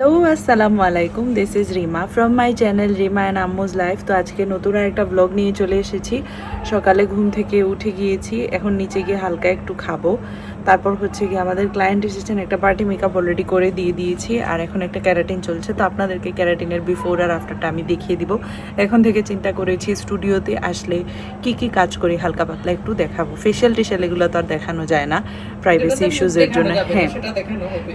Hello আসসালামু আলাইকুম this is Rima from my channel Rima and Ammu's life তো আজকে নতুন একটা ব্লগ নিয়ে চলে এসেছি। সকালে ঘুম থেকে উঠে গিয়েছি। এখন নিচে গিয়ে হালকা একটু খাব। তারপর হচ্ছে গিয়ে আমাদের ক্লায়েন্ট এসেছেন একটা পার্টি মেকআপ অলরেডি করে দিয়ে দিয়েছি আর এখন একটা ক্যারাটিন চলছে তো আপনাদেরকে ক্যারাটিনের বিফোর আর আফটারটা আমি দেখিয়ে দিব। এখন থেকে চিন্তা করেছি স্টুডিওতে আসলে কি কি কাজ করি হালকা পাতলা একটু দেখাবো। ফেশিয়াল টেশিয়াল এগুলো তো আর দেখানো যায় না প্রাইভেসি ইস্যুজের জন্য। হ্যাঁ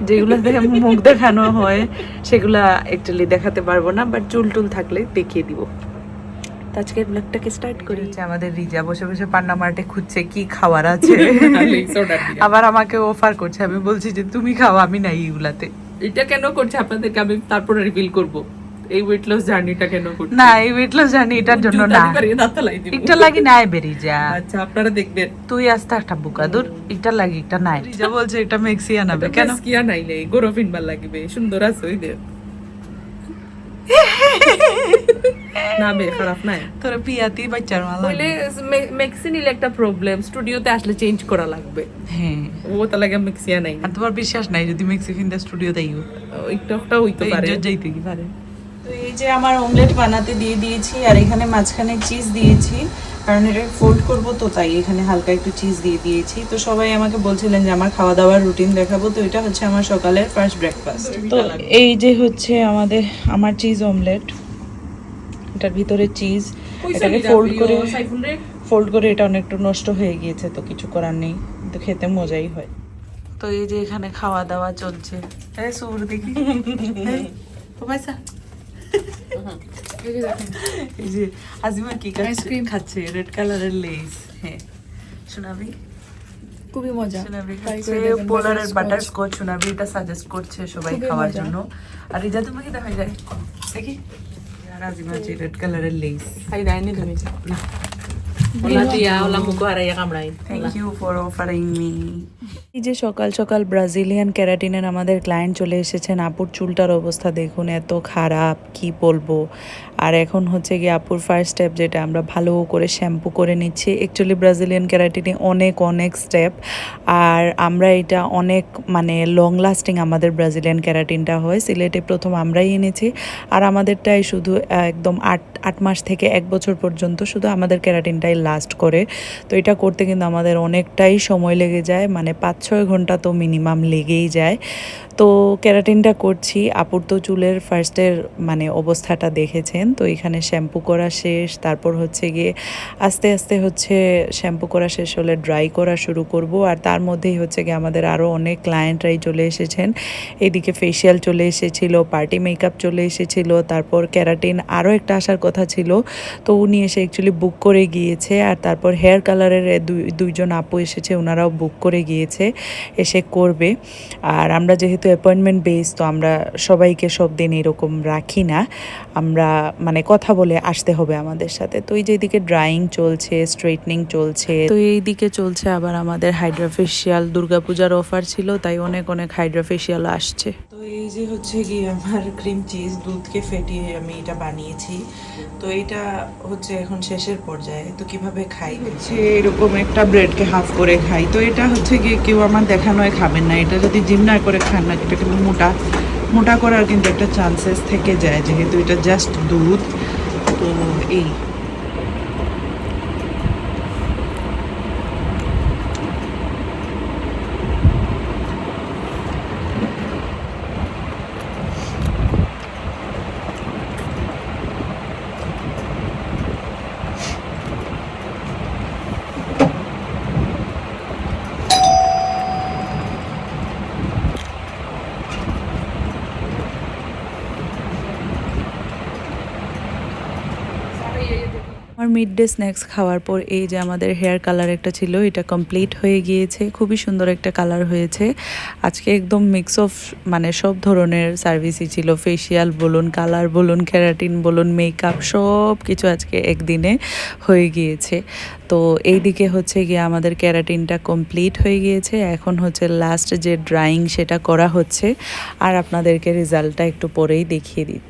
যেগুলোতে মুখ দেখানো হয় সেগুলা অ্যাকচুয়ালি দেখাতে পারব না বাট চুল টুল থাকলে দেখিয়ে দিব। তো আজকের ব্লগটাকে স্টার্ট করি। হচ্ছে আমাদের রিজা বসে বসে পান্না মার্টে খুঁজছে কি খাবার আছে। আবার আমাকে অফার করছে আমি বলছি যে তুমি খাও আমি নাই এগুলাতে। এটা কেন করছে? আপনাদেরকে আমি তারপরে রিভিল করব। এই ওয়েট লস জার্নিটা কেন করছে? না এই ওয়েট লস জানি এটার জন্য না। লাই লাগি নাই বেরি যা আচ্ছা আপনারা দেখবেন। তুই আস্তে একটা বুকা দূর এটা লাগি এটা নাই। রিজা বলছে এটা মেক্সিয়ান হবে কেন কেন? কিয়া নাই নেই গরো ফিনবার লাগবে সুন্দর আছে ওই দে। না বে খারাপ নাই। তোর পিয়াতি বাচ্চার মালা বলে মেক্সি নিলে একটা প্রবলেম স্টুডিওতে আসলে চেঞ্জ করা লাগবে। হ্যাঁ। ও তো লাগে মেক্সিয়া নাই। আর তোমার বিশ্বাস নাই যদি মেক্সিকান স্টুডিও তাইও একটা একটা হইতে পারে। ইজ্জত যাইতে কি পারে? তো এই যে আমার অমলেট বানাতে দিয়ে দিয়েছি আর এখানে মাঝখানে চিজ দিয়েছি কারণ এটা ফোল্ড করব তো তাই এখানে হালকা একটু চিজ দিয়ে দিয়েছি। তো সবাই আমাকে বলছিলেন যে আমার খাওয়া দাওয়ার রুটিন দেখাবো। তো এটা হচ্ছে আমার সকালের ফার্স্ট ব্রেকফাস্ট তো এই যে হচ্ছে আমাদের আমার চিজ অমলেট এটার ভিতরে চিজ এটাকে ফোল্ড করে ফোল্ড করে এটা অনেকটা নষ্ট হয়ে গিয়েছে তো কিছু করার নেই। কিন্তু খেতে মজাই হয়। তো এই যে এখানে খাওয়া দাওয়া চলছে। এই সুর দেখি। পয়সা এই যে আজিমা কি আইসক্রিম খাচ্ছে রেড কালারের লেস হ্যাঁ। শোনাবি খুবই মজা। পোলারের বাটার স্কচ শোনাবি এটা সাজেস্ট করছে সবাই খাওয়ার জন্য। আর রিজা তোমাকে দেখা যায়? দেখি। আর আজিমা হচ্ছে রেড কালারের লেস খাই দেয়নি তুমি এই যে সকাল সকাল ব্রাজিলিয়ান ক্যারাটিনের আমাদের ক্লায়েন্ট চলে এসেছেন আপুর চুলটার অবস্থা দেখুন এত খারাপ কি বলব? আর এখন হচ্ছে গিয়ে আপুর ফার্স্ট স্টেপ যেটা আমরা ভালো করে শ্যাম্পু করে নিচ্ছি। অ্যাকচুয়ালি ব্রাজিলিয়ান ক্যারাটিনে অনেক অনেক স্টেপ আর আমরা এটা অনেক মানে লং লাস্টিং আমাদের ব্রাজিলিয়ান ক্যারাটিনটা হয়। সিলেটে প্রথম আমরাই এনেছি। আর আমাদেরটাই শুধু একদম আট আট মাস থেকে এক বছর পর্যন্ত শুধু আমাদের ক্যারাটিনটাই লাস্ট করে। তো এটা করতে কিন্তু আমাদের অনেকটাই সময় লেগে যায়। মানে পাঁচ ছয় ঘণ্টা তো মিনিমাম লেগেই যায়। তো ক্যারাটিনটা করছি। আপুর তো চুলের ফার্স্টের মানে অবস্থাটা দেখেছেন। তো এখানে শ্যাম্পু করা শেষ। তারপর হচ্ছে গিয়ে আস্তে আস্তে হচ্ছে শ্যাম্পু করা শেষ হলে ড্রাই করা শুরু করব। আর তার মধ্যেই হচ্ছে গিয়ে আমাদের আরও অনেক ক্লায়েন্টরাই চলে এসেছেন। এদিকে ফেসিয়াল চলে এসেছিল পার্টি মেকআপ চলে এসেছিল, তারপর ক্যারাটিন আরও একটা আসার কথা ছিল। তো উনি এসে অ্যাকচুয়ালি বুক করে গিয়েছে। আর তারপর হেয়ার কালারের দুই, দুইজন আপু এসেছে ওনারাও বুক করে গিয়েছে, এসে করবে। আর আমরা যেহেতু অ্যাপয়েন্টমেন্ট বেস তো আমরা সবাইকে সব দিন এরকম রাখি না। আমরা মানে কথা বলে আসতে হবে আমাদের সাথে। তো এই যে এদিকে ড্রাইং চলছে স্ট্রেটনিং চলছে। তো এই দিকে চলছে আবার আমাদের হাইড্রাফেশিয়াল দুর্গাপূজার অফার ছিল, তাই অনেক অনেক হাইড্রাফেশিয়াল আসছে। তো এই যে হচ্ছে কি আমার ক্রিম চিজ দুধকে ফেটিয়ে আমি এটা বানিয়েছি। তো এটা হচ্ছে এখন শেষের পর্যায়ে। তো কীভাবে খাই? হচ্ছে এরকম একটা ব্রেডকে হাফ করে খাই। তো এটা হচ্ছে গিয়ে কেউ আমার দেখানোয় খাবেন না। এটা যদি জিম না করে খান না এটা কিন্তু মোটা। মোটা করার কিন্তু একটা চান্সেস থেকে যায়, যেহেতু এটা জাস্ট দুধ। তো এই আমার মিড ডে স্ন্যাক্স খাওয়ার পর এই যে আমাদের হেয়ার কালার একটা ছিল, এটা কমপ্লিট হয়ে গিয়েছে। খুবই সুন্দর একটা কালার হয়েছে। আজকে একদম মিক্স অফ মানে সব ধরনের সার্ভিসই ছিল। ফেসিয়াল বলুন কালার বলুন ক্যারাটিন বলুন মেকআপ সব কিছু আজকে একদিনে হয়ে গিয়েছে। তো এই দিকে হচ্ছে গিয়ে আমাদের ক্যারাটিনটা কমপ্লিট হয়ে গিয়েছে। এখন হচ্ছে লাস্ট যে ড্রাইং সেটা করা হচ্ছে। আর আপনাদেরকে রেজাল্টটা একটু পরেই দেখিয়ে দিব।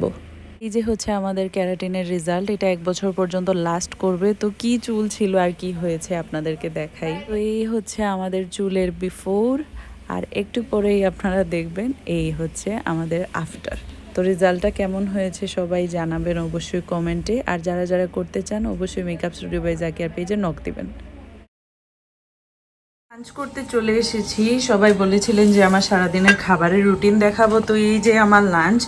এই যে হচ্ছে আমাদের ক্যারাটিনের রেজাল্ট এটা এক বছর পর্যন্ত লাস্ট করবে। তো কি চুল ছিল আর কি হয়েছে আপনাদেরকে দেখাই? তো এই হচ্ছে আমাদের চুলের বিফোর আর একটু পরেই আপনারা দেখবেন এই হচ্ছে আমাদের আফটার তো রেজাল্টটা কেমন হয়েছে সবাই জানাবেন অবশ্যই কমেন্টে আর যারা যারা করতে চান, অবশ্যই মেকআপ স্টুডিও বাই জাকিয়ার পেজে নক দিবেন। লাঞ্চ করতে চলে এসেছি। সবাই বলেছিলেন যে আমার সারাদিনের খাবারের রুটিন দেখাবো। তো এই যে আমার লাঞ্চ,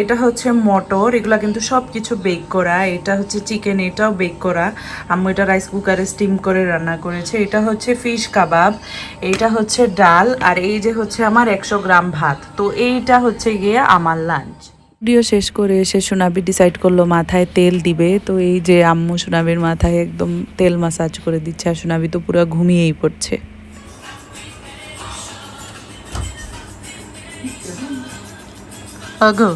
এটা হচ্ছে মটর। এগুলা কিন্তু সব কিছু বেক করা। এটা হচ্ছে চিকেন এটাও বেক করা। আম্মু এটা রাইস কুকারে স্টিম করে রান্না করেছে। এটা হচ্ছে ফিশ কাবাব এটা হচ্ছে ডাল, আর এই যে হচ্ছে আমার একশো গ্রাম ভাত। তো এইটা হচ্ছে গিয়ে আমার লাঞ্চ। ভিডিও শেষ করে এসে সোনাবি ডিসাইড করল মাথায় তেল দিবে। তো এই যে আম্মু সোনাবির মাথায় একদম তেল মাসাজ করে দিচ্ছে, আর সোনাবি তো পুরো ঘুমিয়েই পড়ছে। আগো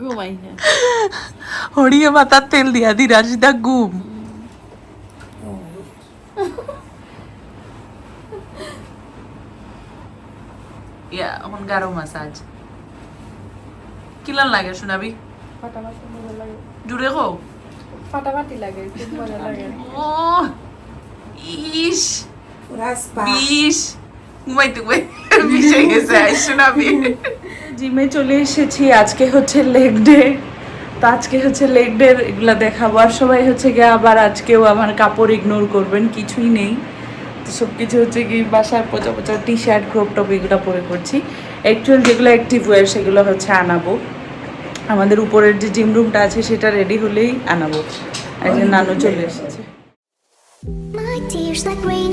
ঘুমাই না হড়িয়ে মাথার তেল দিয়া দি রাজিদা ঘুম ইয়া এখন গারো মাসাজ কিলান লাগে শোনাবি ফাটাফাটি মজা লাগে জুড়ে গো ফাটাফাটি লাগে খুব মজা লাগে ও ইস বিষ ঘুমাইতে ঘুমাই বিষে গেছে আই শোনাবি জিমে চলে এসেছি আজকে হচ্ছে লেগ ডে। তো আজকে হচ্ছে লেগ ডে এগুলো দেখাবো। আর সবাই হচ্ছে গিয়ে আবার আজকেও আমার কাপড় ইগনোর করবেন কিছুই নেই। সব কিছু হচ্ছে কি বাসার পচা পচা টি শার্ট ক্রপ টপ এগুলো পরে করছি। অ্যাকচুয়াল যেগুলো অ্যাক্টিভ ওয়ার সেগুলো হচ্ছে আনাবো। আমাদের উপরের যে জিম রুমটা আছে সেটা রেডি হলেই আনাবো। আর যে নানু চলে এসেছে। My tears like rain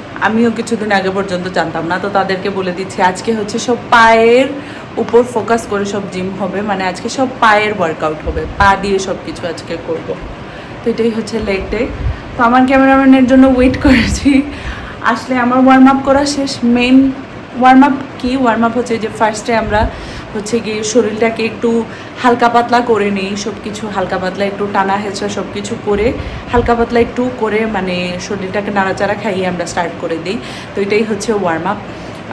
আমিও কিছুদিন আগে পর্যন্ত জানতাম না, তো তাদেরকে বলে দিচ্ছি, আজকে হচ্ছে সব পায়ের উপর ফোকাস করে সব জিম হবে মানে আজকে সব পায়ের ওয়ার্কআউট হবে, পা দিয়ে সব কিছু আজকে করব। তো এটাই হচ্ছে লেগ ডে তো আমার ক্যামেরাম্যানের জন্য ওয়েট করেছি। আসলে আমার ওয়ার্ম আপ করা শেষ মেন ওয়ার্ম আপ কী? ওয়ার্ম আপ হচ্ছে যে ফার্স্টে আমরা হচ্ছে গিয়ে শরীরটাকে একটু হালকা পাতলা করে নিই সব কিছু হালকা পাতলা একটু টানা হেঁচড়া সব কিছু করে হালকা পাতলা একটু করে মানে শরীরটাকে নাড়াচাড়া খাইয়ে আমরা স্টার্ট করে দিই। তো এটাই হচ্ছে ওয়ার্ম আপ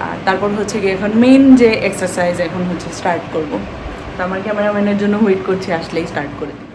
আর তারপর হচ্ছে গিয়ে এখন মেন যে এক্সারসাইজ এখন হচ্ছে স্টার্ট করব। তো আমার ক্যামেরাম্যানের জন্য ওয়েট করছি, আসলেই স্টার্ট করে দিই।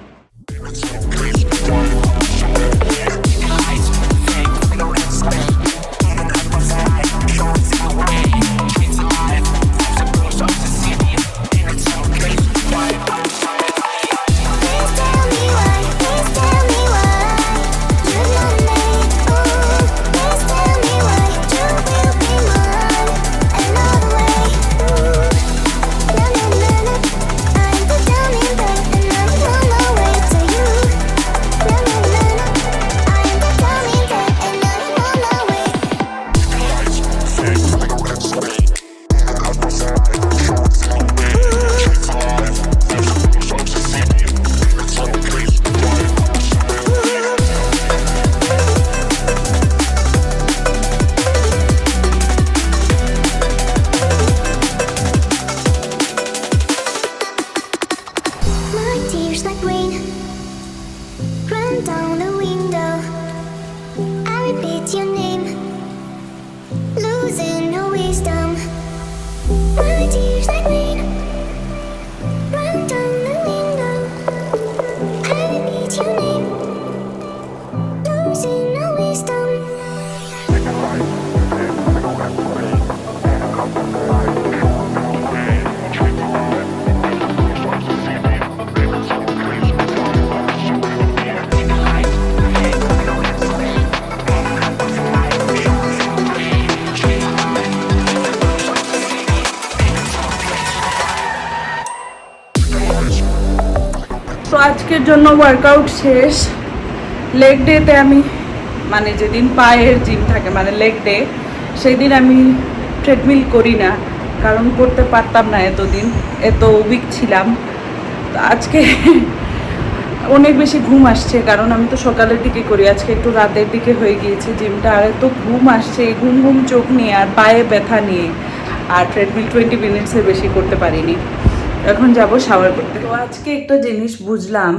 জন্য ওয়ার্কআউট শেষ। লেগ ডেতে আমি মানে যেদিন পায়ের জিম থাকে মানে লেগ ডে সেই দিন আমি ট্রেডমিল করি না, কারণ করতে পারতাম না এতদিন, এত উইক ছিলাম। আজকে অনেক বেশি ঘুম আসছে, কারণ আমি তো সকালের দিকে করি, আজকে একটু রাতের দিকে হয়ে গিয়েছে জিমটা আর এত ঘুম আসছে ঘুম ঘুম চোখ নিয়ে আর পায়ে ব্যথা নিয়ে, আর ট্রেডমিল টোয়েন্টি মিনিটসের বেশি করতে পারিনি। এখন যাব শাওয়ার করতে। তো আজকে একটা জিনিস বুঝলাম,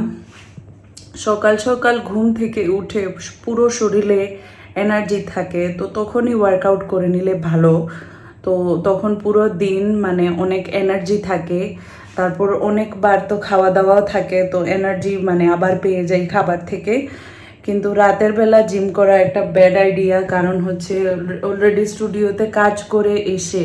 সকাল সকাল ঘুম থেকে উঠে পুরো শরীরে এনার্জি থাকে, তো তখনই ওয়ার্কআউট করে নিলে ভালো। তো তখন পুরো দিন মানে অনেক এনার্জি থাকে, তারপর অনেকবার তো খাওয়া দাওয়াও থাকে, তো এনার্জি মানে আবার পেয়ে যাই খাবার থেকে। কিন্তু রাতের বেলা জিম করা একটা ব্যাড আইডিয়া কারণ হচ্ছে অলরেডি স্টুডিওতে কাজ করে এসে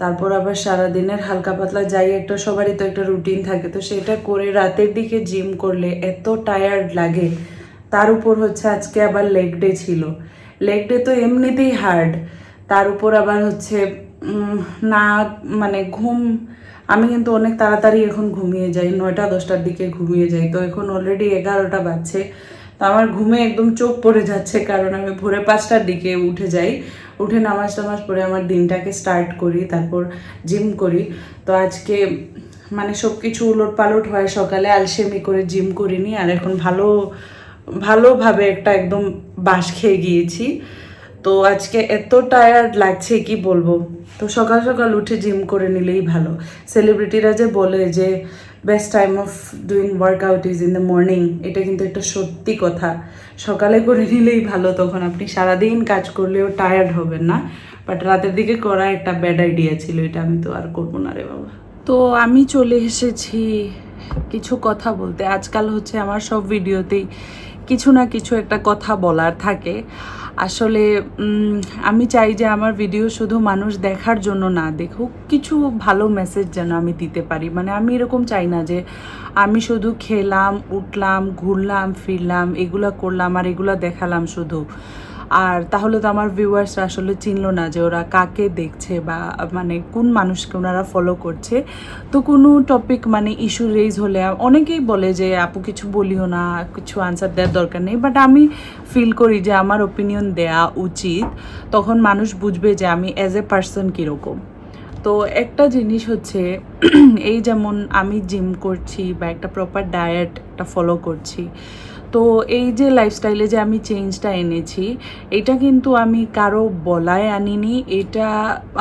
তারপর আবার সারাদিনের হালকা পাতলা যাই, একটা সবারই তো একটা রুটিন থাকে। তো সেটা করে রাতের দিকে জিম করলে এত টায়ার্ড লাগে। তার উপর হচ্ছে আজকে আবার লেগ ডে ছিল। লেগ ডে তো এমনিতেই হার্ড তার উপর আবার হচ্ছে না মানে ঘুম, আমি কিন্তু অনেক তাড়াতাড়ি এখন ঘুমিয়ে যাই। নয়টা, দশটার দিকে ঘুমিয়ে যাই। তো এখন অলরেডি এগারোটা বাজছে। তো আমার ঘুমে একদম চোখ পড়ে যাচ্ছে, কারণ আমি ভোরে পাঁচটার দিকে উঠে যাই। উঠে নামাজ টামাজ পরে আমার দিনটাকে স্টার্ট করি, তারপর জিম করি। তো আজকে মানে সব কিছু উলট পালট হয়, সকালে আলসেমি করে জিম করিনি, আর এখন ভালো, ভালোভাবে একটা একদম বাস খেয়ে গিয়েছি। তো আজকে এত টায়ার্ড লাগছে, কি বলব? তো সকাল সকাল উঠে জিম করে নিলেই ভালো। সেলিব্রিটিরা যে বলে যে best time of doing workout is in the morning এটা কিন্তু একটা সত্যি কথা। সকালে করে নিলেই ভালো তখন। আপনি সারাদিন কাজ করলেও টায়ার্ড হবেন না। বাট রাতের দিকে করা একটা ব্যাড আইডিয়া ছিল। এটা আমি তো আর করব না রে বাবা। তো আমি চলে এসেছি কিছু কথা বলতে। আজকাল হচ্ছে আমার সব ভিডিওতেই কিছু না কিছু একটা কথা বলার থাকে। আসলে আমি চাই যে আমার ভিডিও শুধু মানুষ দেখার জন্য না দেখুক, কিছু ভালো মেসেজ যেন আমি দিতে পারি। মানে আমি এরকম চাই না যে আমি শুধু খেলাম, উঠলাম, ঘুরলাম, ফিরলাম, এগুলা করলাম, আর এগুলা দেখালাম শুধু। আর তাহলে তো আমার ভিউয়ার্সরা আসলে চিনলো না যে ওরা কাকে দেখছে বা মানে কোন মানুষকে ওনারা ফলো করছে। তো কোনো টপিক মানে ইস্যু রেজ হলে অনেকেই বলে যে, আপু, কিছু বলিও না, কিছু আনসার দেওয়ার দরকার নেই। বাট আমি ফিল করি যে, আমার ওপিনিয়ন দেয়া উচিত। তখন মানুষ বুঝবে যে, আমি অ্যাজ এ পার্সন কীরকম। তো একটা জিনিস হচ্ছে, এই যেমন আমি জিম করছি বা একটা প্রপার ডায়েট একটা ফলো করছি। তো এই যে লাইফস্টাইলে যে আমি চেঞ্জটা এনেছি, এটা কিন্তু আমি কারও বলায় আনিনি। এটা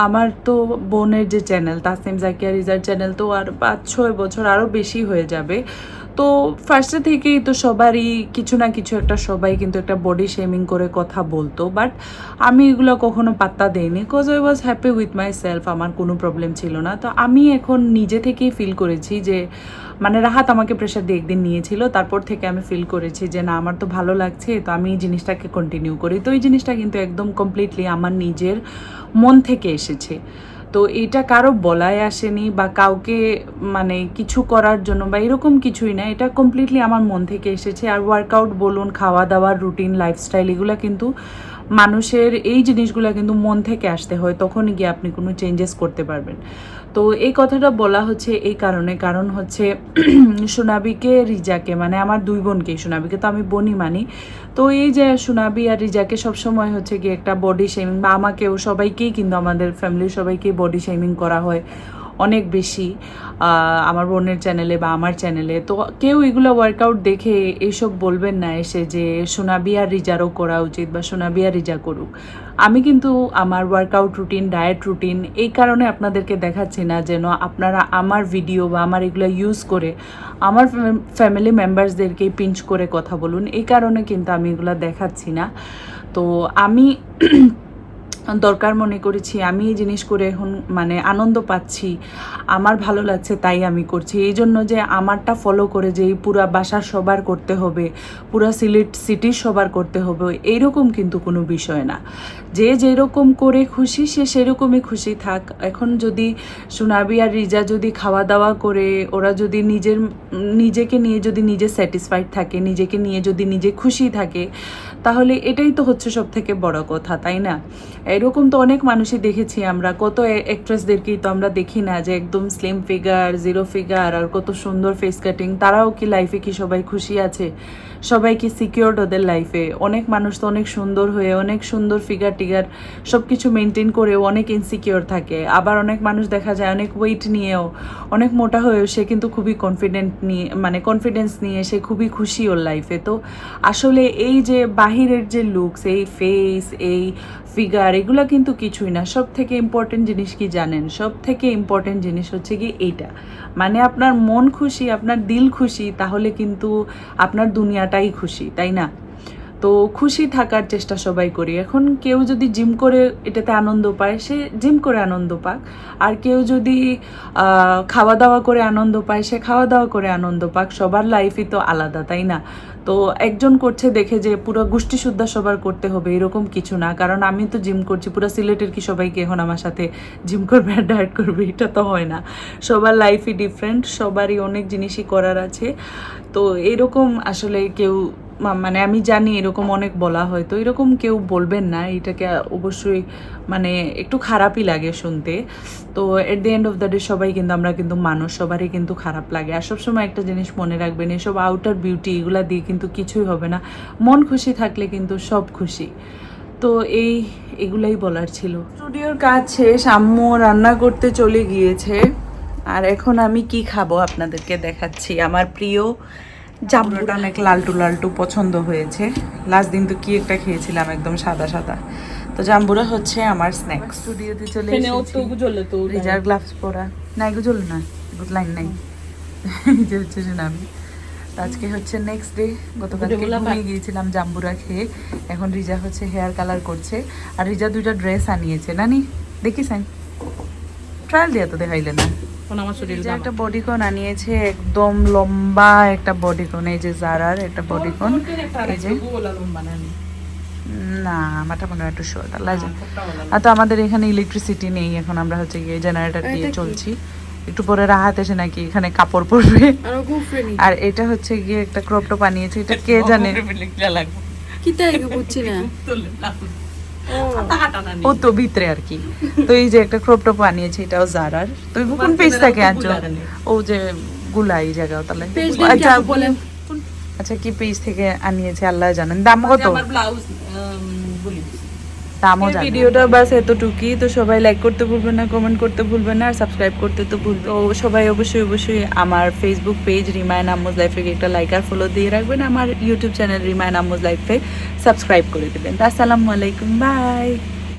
আমার তো বোনের যে চ্যানেল তাসিম জাকিয়া রিজার চ্যানেল তো আর পাঁচ ছয় বছর আরও বেশি হয়ে যাবে। তো ফার্স্টে থেকেই তো সবারই কিছু না কিছু একটা, সবাই কিন্তু একটা বডি শেমিং করে কথা বলতো। বাট আমি এগুলো কখনো পাত্তা দেইনি cause I was happy with myself আমার কোনো প্রবলেম ছিল না। তো আমি এখন নিজে থেকেই ফিল করেছি যে মানে রাহাত আমাকে প্রেশার দিয়ে একদিন নিয়েছিল, তারপর থেকে আমি ফিল করেছি যে, না, আমার তো ভালো লাগছে, তো আমি এই জিনিসটাকে কন্টিনিউ করি। তো এই জিনিসটা কিন্তু একদম কমপ্লিটলি আমার নিজের মন থেকে এসেছে। তো এটা কারও বলায় আসেনি বা কাউকে মানে কিছু করার জন্য বা এরকম কিছুই না। এটা কমপ্লিটলি আমার মন থেকে এসেছে। আর ওয়ার্কআউট বলুন খাওয়া দাওয়ার রুটিন লাইফস্টাইল এগুলো কিন্তু মানুষের এই জিনিসগুলো কিন্তু মন থেকে আসতে হয়, তখনই গিয়ে আপনি কোনো চেঞ্জেস করতে পারবেন। তো এই কথাটা বলা হচ্ছে এই কারণে। কারণ হচ্ছে সোনাবিকে রিজাকে মানে আমার দুই বোনকে, সোনাবিকে তো আমি বোনই মানি। তো এই যে সোনাবি আর রিজাকে সবসময় হচ্ছে কি একটা বডি শেমিং বা আমাকেও সবাইকেই কিন্তু, আমাদের ফ্যামিলির সবাইকেই বডি শেমিং করা হয়। অনেক বেশি আমার বোনের চ্যানেলে বা আমার চ্যানেলে তো কেউ এগুলো ওয়ার্কআউট দেখে এইসব বলবেন না এসে যে সোনাবি আর রিজারও করা উচিত বা সোনাবি আর রিজা করুক। আমি কিন্তু আমার ওয়ার্কআউট রুটিন ডায়েট রুটিন এই কারণে আপনাদেরকে দেখাচ্ছি না যেন আপনারা আমার ভিডিও বা আমার এগুলো ইউজ করে আমার ফ্যামিলি মেম্বার্সদেরকে পিঞ্চ করে কথা বলুন। এই কারণে কিন্তু আমি এগুলো দেখাচ্ছি না। তো আমি দরকার মনে করেছি, আমি এই জিনিস করে এখন মানে আনন্দ পাচ্ছি, আমার ভালো লাগছে তাই আমি করছি। এই জন্য যে আমারটা ফলো করে যে এই পুরা বাসার সবার করতে হবে, পুরা সিলেট সিটির সবার করতে হবে, এইরকম কিন্তু কোনো বিষয় না। যে যেরকম করে খুশি, সে সেরকমই খুশি থাক। এখন যদি সোনাবি আর রিজা যদি খাওয়া দাওয়া করে, ওরা যদি নিজের, নিজেকে নিয়ে যদি নিজে স্যাটিসফাইড থাকে, নিজেকে নিয়ে যদি নিজে খুশি থাকে, তাহলে এটাই তো হচ্ছে সব থেকে বড় কথা, তাই না? এরকম তো অনেক মানুষই দেখেছি আমরা। কত অ্যাক্ট্রেসদেরকেই তো আমরা দেখি না যে একদম স্লিম ফিগার জিরো ফিগার আর কত সুন্দর ফেস কাটিং তারাও কি লাইফে কি সবাই খুশি আছে? সবাই কি সিকিউরড ওদের লাইফে অনেক মানুষ তো অনেক সুন্দর হয়ে, অনেক সুন্দর ফিগার টিগার সব কিছু মেনটেন করেও অনেক ইনসিকিওর থাকে। আবার অনেক মানুষ দেখা যায় অনেক ওয়েট নিয়েও, অনেক মোটা হয়েও সে কিন্তু খুবই কনফিডেন্ট নিয়ে মানে কনফিডেন্স নিয়ে সে খুবই খুশি ওর লাইফে তো আসলে এই যে বাহিরের যে লুকস এই ফেস এই ফিগার এগুলো কিন্তু কিছুই না। সব থেকে ইম্পর্টেন্ট জিনিস কি জানেন? সব থেকে ইম্পর্টেন্ট জিনিস হচ্ছে কি এইটা। মানে আপনার মন খুশি, আপনার দিল খুশি, তাহলে কিন্তু আপনার দুনিয়াটাই খুশি তাই না? তো খুশি থাকার চেষ্টা সবাই করি। এখন কেউ যদি জিম করে এটাতে আনন্দ পায়, সে জিম করে আনন্দ পাক। আর কেউ যদি খাওয়া দাওয়া করে আনন্দ পায়, সে খাওয়া দাওয়া করে আনন্দ পাক। সবার লাইফই তো আলাদা, তাই না? তো একজন করছে দেখে যে পুরো গোষ্ঠী শুদ্ধা সবার করতে হবে, এরকম কিছু না। কারণ আমি তো জিম করছি, পুরো সিলেটের কি সবাইকে এখন আমার সাথে জিম করবে আর ডায়েট করবে, এটা তো হয় না। সবার লাইফই ডিফারেন্ট সবারই অনেক জিনিসই করার আছে। তো এরকম আসলে কেউ মানে আমি জানি এরকম অনেক বলা হয়, তো এরকম কেউ বলবেন না, এটাকে অবশ্যই মানে একটু খারাপই লাগে শুনতে। তো at the end of the day সবাই কিন্তু, আমরা কিন্তু মানুষ, সবারই কিন্তু খারাপ লাগে। আর সবসময় একটা জিনিস মনে রাখবেন, এসব আউটার বিউটি এগুলা দিয়ে কিন্তু কিছুই হবে না। মন খুশি থাকলে কিন্তু সব খুশি। তো এই, এগুলাই বলার ছিল। স্টুডিওর কাজ শেষ আম্মু রান্না করতে চলে গিয়েছে। আর এখন আমি কি খাব আপনাদেরকে দেখাচ্ছি। আমার প্রিয় জাম্বুটা অনেক লালটু লালটু পছন্দ হয়েছে। লাস্ট দিন তো কি একটা খেয়েছিলাম একদম সাদা সাদা। তো জাম্বুরা হচ্ছে আমার স্ন্যাক্স স্টুডিওতে চলে এসেছি। রিজার গ্লাভস পরা। না এগুলো না। এগুলো লাইন নাই। যে হচ্ছে যে নামি। তো আজকে হচ্ছে নেক্সট ডে গতকালকে ঘুমিয়ে গিয়েছিলাম জাম্বুরা খেয়ে। এখন রিজা হচ্ছে হেয়ার কালার করছে। আর রিজা দুইটা ড্রেস আনিয়েছে। নানি দেখিস ট্রায়াল দিয়ে তো দেখাইলে না। এখন আমার শরীর রিজা একটা বডিকন আনিয়েছে একদম লম্বা একটা বডিকন এই যে জারার একটা বডিকন এই যে। না আমারটা মনে হয় একটু শর্ট আল্লাহ আর তো আমাদের এখানে ইলেকট্রিসিটি নেই এখন আমরা হচ্ছে গিয়ে জেনারেটর দিয়ে চলছি। একটু পরে রাহাত এসে নাকি এখানে কাপড় পরবে। আর এটা হচ্ছে গিয়ে একটা ক্রপ টপ আনিয়েছে এটা কে জানে? কি তাই বুঝছি না। ও তো ভিতরে আর কি। তো এই যে একটা ক্রপ টপ আনিয়েছে এটাও জারার তুমি কোন পেজ থেকে আনছো ও যে গুলাই জায়গা তাহলে। আচ্ছা আচ্ছা কি পেজ থেকে আনিয়েছে? আল্লাহ জানেন। দাম কত? ব্লাউজ বলি। দামও জানি। ভিডিওটা বাস এতটুকুই। তো সবাই লাইক করতে ভুলবেন না কমেন্ট করতে ভুলবেন না আর সাবস্ক্রাইব করতে তো ভুলবেন তো সবাই অবশ্যই অবশ্যই আমার ফেসবুক পেজ রিমাইন আম্মুজ লাইফে একটা লাইক আর ফলো দিয়ে রাখবেন। আমার ইউটিউব চ্যানেল রিমাইন আম্মুজ লাইফে সাবস্ক্রাইব করে দেবেন। আসসালামু আলাইকুম বাই